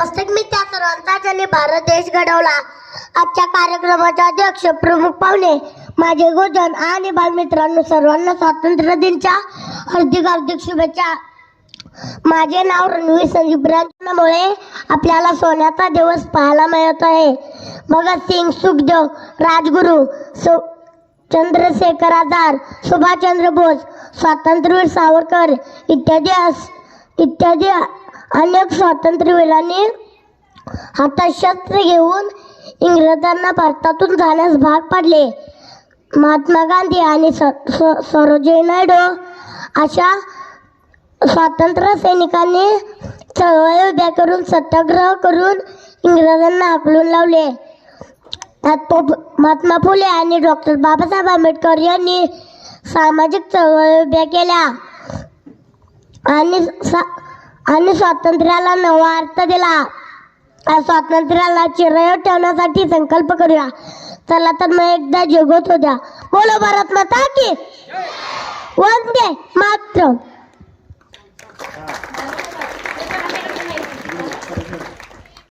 मस्तक मी त्या सर्वांचा ज्यांनी भारत देश घडवला. आजच्या कार्यक्रमाचे अध्यक्ष प्रमुख पाहुणे माझे गोजन आणि बालमित्रांनो सर्वांना स्वातंत्र्य दिनच्या हार्दिक हार्दिक शुभेच्छा. माझे नाव रणवीर संदीप आपल्याला सोन्याचा दिवस पाहायला मिळत आहे. भगतसिंग सुखदेव राजगुरू सु चंद्रशेखर आझाद सुभाषचंद्र बोस स्वातंत्र्यवीर सावरकर इत्यादी अस इत्यादी अनेक स्वातंत्र्यवीरांनी हातात शस्त्र घेऊन इंग्रजांना भारतातून जाण्यास भाग पाडले. महात्मा गांधी आणि स- स- नायडू अशा स्वातंत्र्य सैनिकांनी चळवळी उभ्या करून सत्याग्रह करून इंग्रजांना हाकलून लावले. महात्मा फुले आणि डॉक्टर बाबासाहेब आंबेडकर यांनी सामाजिक चळवळी उभ्या केल्या आणि सा- आणि स्वातंत्र्याला नवा अर्थ दिला. स्वातंत्र्याला चिरय ठेवण्यासाठी संकल्प करूया. चला तर मग एकदा जगत होत्या बोलो भारत माता की. वंदे मात्र